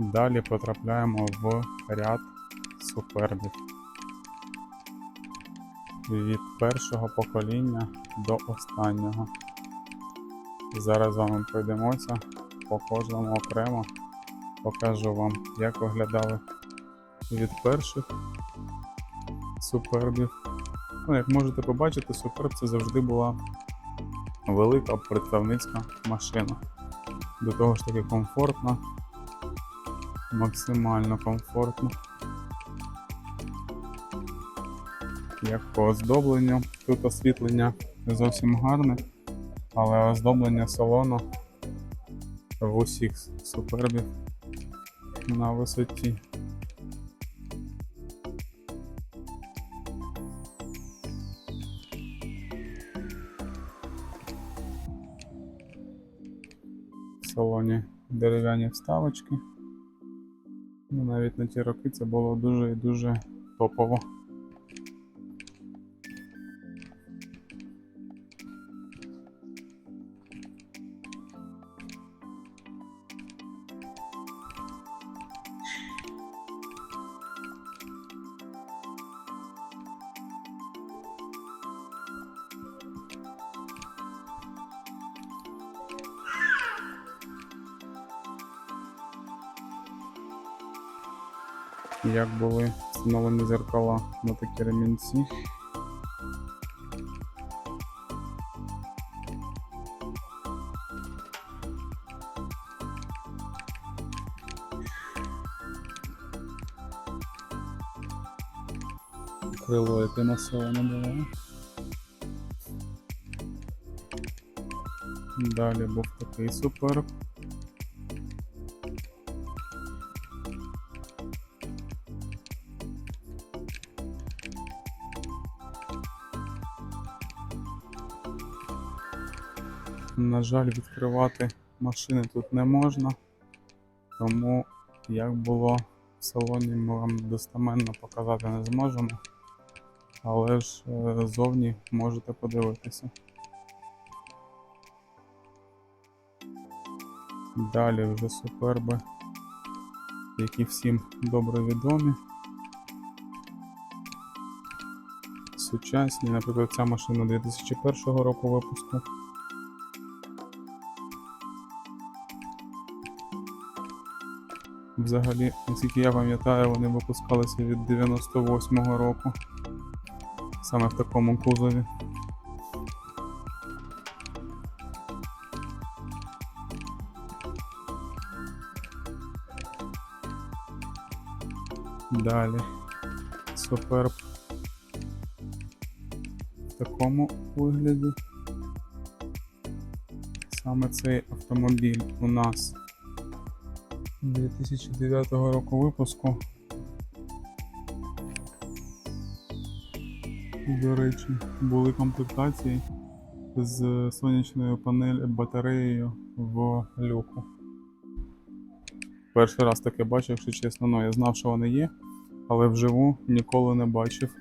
Далі потрапляємо в ряд супербів. Від першого покоління до останнього. Зараз з вами пройдемося по кожному окремо. Покажу вам, як виглядали від перших супербів. Ну, як можете побачити, суперб це завжди була велика представницька машина. До того ж таки комфортна, максимально комфортно. Як по оздобленню, тут освітлення не зовсім гарне, але оздоблення салону в усіх супербів на висоті. В салоні дерев'яні вставочки. Ну, навіть на ті роки це було дуже і дуже топово. Як були встановлені зеркала на такі ремінці. Крило яке масоване було. Далі був такий супер. На жаль, відкривати машини тут не можна, тому як було в салоні, ми вам достеменно показати не зможемо. Але ж е, зовні можете подивитися. Далі вже суперби, які всім добре відомі. Сучасні, наприклад, ця машина 2001 року випуску. Взагалі, наскільки я пам'ятаю, вони випускалися від 98-го року. Саме в такому кузові. Далі. Суперб. В такому вигляді. Саме цей автомобіль у нас 2009 року випуску. До речі, були комплектації з сонячною панель батареєю в люку. Перший раз таке бачив, якщо чесно, ну я знав, що вони є, але вживу ніколи не бачив.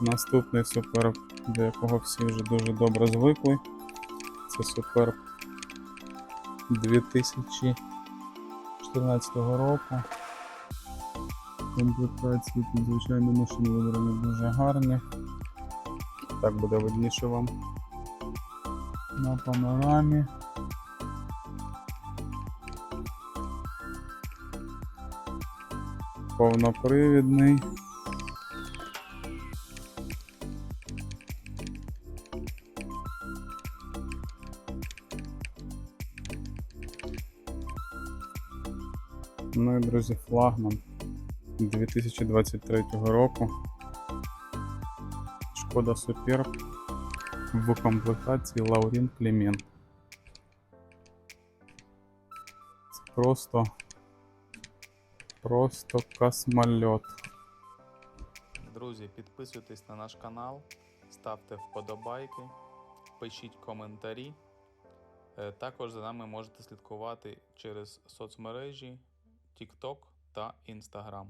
Наступний суперб, до якого всі вже дуже добре звикли. Це суперб 2014 року. Комплектації звичайно, машини вибрані дуже гарні. Так буде видніше вам на панорамі. Повнопривідний. Ну і друзі, флагман 2023 року. Шкода Суперб в комплектації Лаурін Клімент. Це просто, просто космольот. Друзі, підписуйтесь на наш канал, ставте вподобайки, пишіть коментарі. Е, Також за нами можете слідкувати через соцмережі TikTok та Instagram.